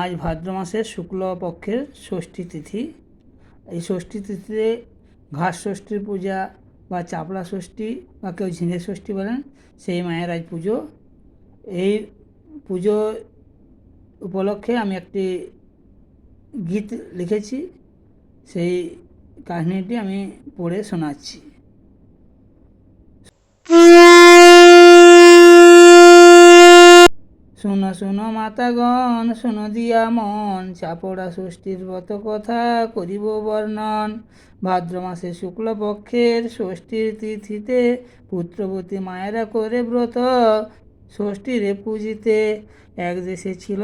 আজ ভাদ্র মাসের শুক্ল পক্ষের ষষ্ঠী তিথি। এই ষষ্ঠী তিথিতে ঘাস ষষ্ঠীর পূজা বা চাপড়া ষষ্ঠী বা কেউ ঝিঙে ষষ্ঠী বলেন, সেই মায়ের আজ পুজো। এই পুজো উপলক্ষে আমি একটি গীত লিখেছি, সেই কাহিনীটি আমি পড়ে শোনাচ্ছি। শুনো শুনো মাতাগণ শুনো দিয়া মন চাপড়া ষষ্ঠীর ব্রত কথা করিব বর্ণন। ভাদ্র মাসে শুক্লপক্ষের ষষ্ঠীর তিথিতে পুত্রবতী মায়েরা করে ব্রত ষষ্ঠীরে পূজিতে। এক দেশে ছিল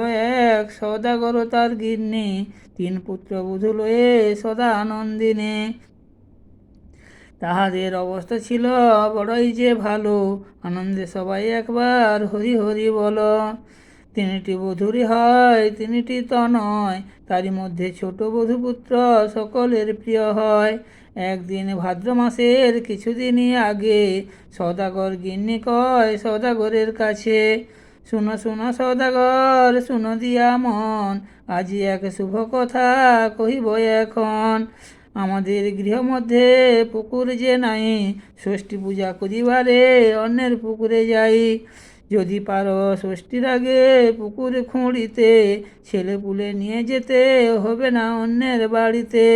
এক সদাগর তার গিন্নি, তিন পুত্রবধূ লয়ে সদা আনন্দিনে তাহাদের অবস্থা ছিল বড়ই যে ভালো, আনন্দে সবাই একবার হরি হরি বলো। তিনটি বধূরই হয়, তিনিটি তো নয়। তারই মধ্যে ছোট বধূপুত্র সকলের প্রিয় হয়। একদিন ভাদ্র মাসের কিছুদিনই আগে সদাগর গিন্নি কয় সদাগরের কাছে, শুনো শুনো সদাগর, শুনো দিয়া মন, আজি এক শুভ কথা কহিব এখন। আমাদের গৃহ মধ্যে পুকুর যে নাই, ষষ্ঠী পূজা করিবারে অন্যের পুকুরে যাই। যদি পারো ষষ্ঠীর আগে পুকুর খুঁড়িতে, ছেলে পুলে নিয়ে যেতে হবে না অন্যের বাড়িতে।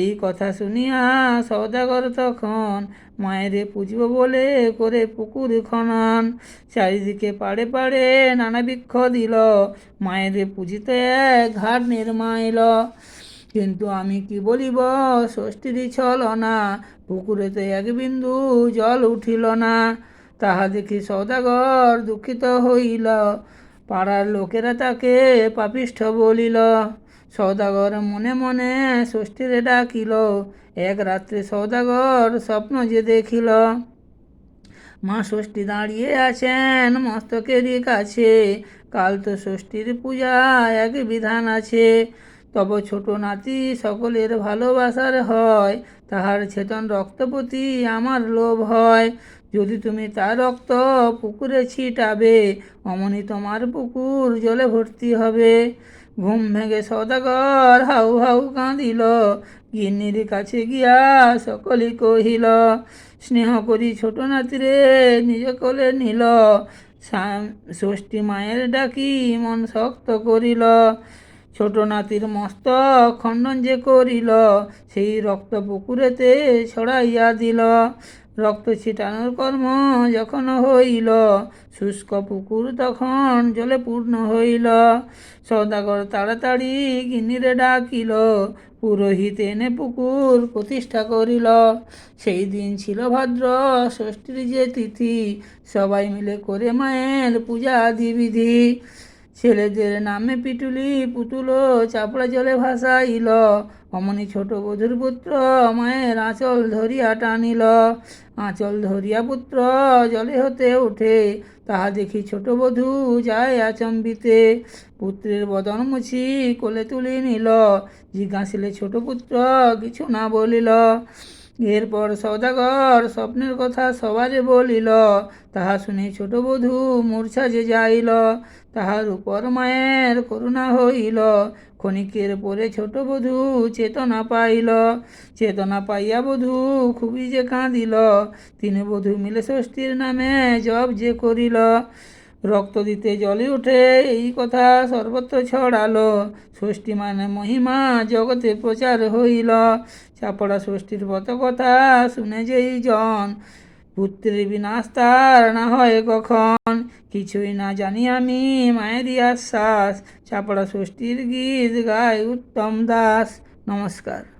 এই কথা শুনিয়া সৌদাগর তখন মায়েরে পুজব বলে করে পুকুর খনন। চারিদিকে পাড়ে পাড়ে নানা বৃক্ষ দিল, মায়েরে পুজিতে এক ঘাট নির্মাইল। কিন্তু আমি কি বলিব ষষ্ঠীরই ছল না পুকুরেতে এক বিন্দু জল উঠিল না। তাহা দেখি সৌদাগর দুঃখিত হইল। পাড়ার লোকেরা তাকে পাপিষ্ঠ বলিল। সৌদাগর মনে মনে ষষ্ঠীরে ডাকিল। এক রাত্রে সৌদাগর স্বপ্ন যে দেখিল। মা ষষ্ঠী দাঁড়িয়ে আছেন মস্তকেরই কাছে। কাল তো ষষ্ঠীর পূজা এক বিধান আছে। তব ছোট নাতি সকলের ভালোবাসার হয়। তাহার চেতন রক্তপতি আমার লোভ হয়। যদি তুমি তার রক্ত পুকুরে ছিটাবে, অমনি তোমার পুকুর জলে ভর্তি হবে। ঘুম ভেঙে সদাগর হাউ হাউ কাঁদিল, গিন্নির কাছে গিয়া সকলই কহিল, স্নেহ করি ছোট নাতিরে নিজ কোলে নিল। ষষ্ঠী মায়ের ডাকি মন শক্ত করিল ছোট নাতির মস্তক খণ্ডন যে করিল, সেই রক্ত পুকুরেতে ছড়াইয়া দিল। রক্ত ছিটানোর কর্ম যখন হইল, শুষ্ক পুকুর তখন জলে পূর্ণ হইল। সদাগর তাড়াতাড়ি গিন্নিরে ডাকিল, পুরোহিত এনে পুকুর প্রতিষ্ঠা করিল। সেই দিন ছিল ভাদ্র, ষষ্ঠীর যে তিথি, সবাই মিলে করে মায়ের পূজা বিধি ছেলেদের নামে পিটুলি পুতুল চাপড়া জলে ভাসাইল। অমনি ছোট বধূর পুত্র মায়ের আঁচল ধরিয়া টানিল। আঁচল ধরিয়া পুত্র জলে হতে ওঠে তাহা দেখি ছোট বধূ যায় আচম্বিতে। পুত্রের বদন মুছি কোলে তুলি নিল, জিজ্ঞাসিলে ছোট পুত্র কিছু না বলিল। এরপর সৌদাগর স্বপ্নের কথা সবারে বলিল, তাহা শুনে ছোট বধূ মূর্ছা যে যাইল, তাহার উপর মায়ের করুণা হইল। ক্ষণিকের পরে ছোট বধূ চেতনা পাইল। চেতনা পাইয়া বধূ খুবই যে কাঁদিল। তিনি বধূ মিলে ষষ্ঠীর নামে জব যে করিল। রক্ত দিতে জলে উঠে এই কথা সর্বত্র ছড়ালো। ষষ্ঠী মানে মহিমা জগতে প্রচার হইল। চাপড়া ষষ্ঠীর ব্রত কথা শুনে যেই জন, পুত্রের বিনাশ তার না হয় কখন? কিছুই না জানি আমি, মায়েরই আশ্বাস। চাপড়া ষষ্ঠীর গীত গায় উত্তম দাস। নমস্কার।